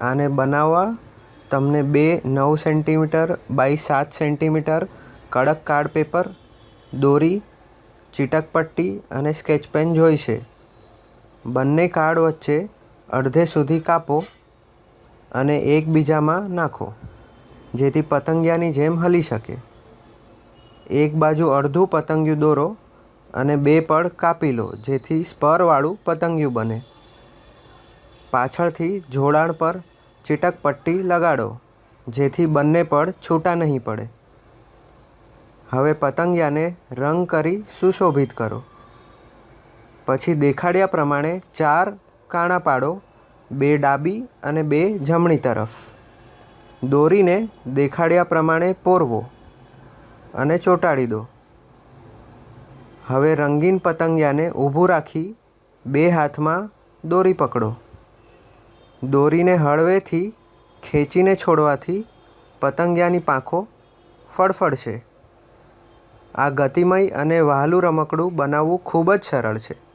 આને બનાવવા તમને બે નવ સેન્ટીમીટર બાય સાત સેન્ટીમીટર કડક કાર્ડ પેપર દોરી, ચીટકપટ્ટી અને સ્કેચ પેન જોઈશે. બંને કાર્ડ વચ્ચે અડધે સુધી કાપો અને એકબીજામાં નાખો, જેથી પતંગિયાની જેમ હલી શકે. એક બાજુ અડધું પતંગિયું દોરો અને બે પડ કાપી લો, જેથી સ્પરવાળું પતંગિયું બને. પાછળથી જોડાણ પર ચીટકપટ્ટી લગાડો, જેથી બંને પડ છૂટા નહીં પડે. હવે પતંગિયાને રંગ કરી સુશોભિત કરો. પછી દેખાડ્યા પ્રમાણે ચાર કાણા પાડો, બે ડાબી અને બે જમણી તરફ. દોરીને દેખાડ્યા પ્રમાણે પોરવો અને ચોંટાડી દો. હવે રંગીન પતંગિયાને ઊભું રાખી બે હાથમાં દોરી પકડો. દોરીને હળવેથી, ખેંચીને છોડવાથી પતંગિયાની પાંખો ફડફડશે. આ ગતિમય અને વહાલું રમકડું બનાવવું ખૂબ જ સરળ છે.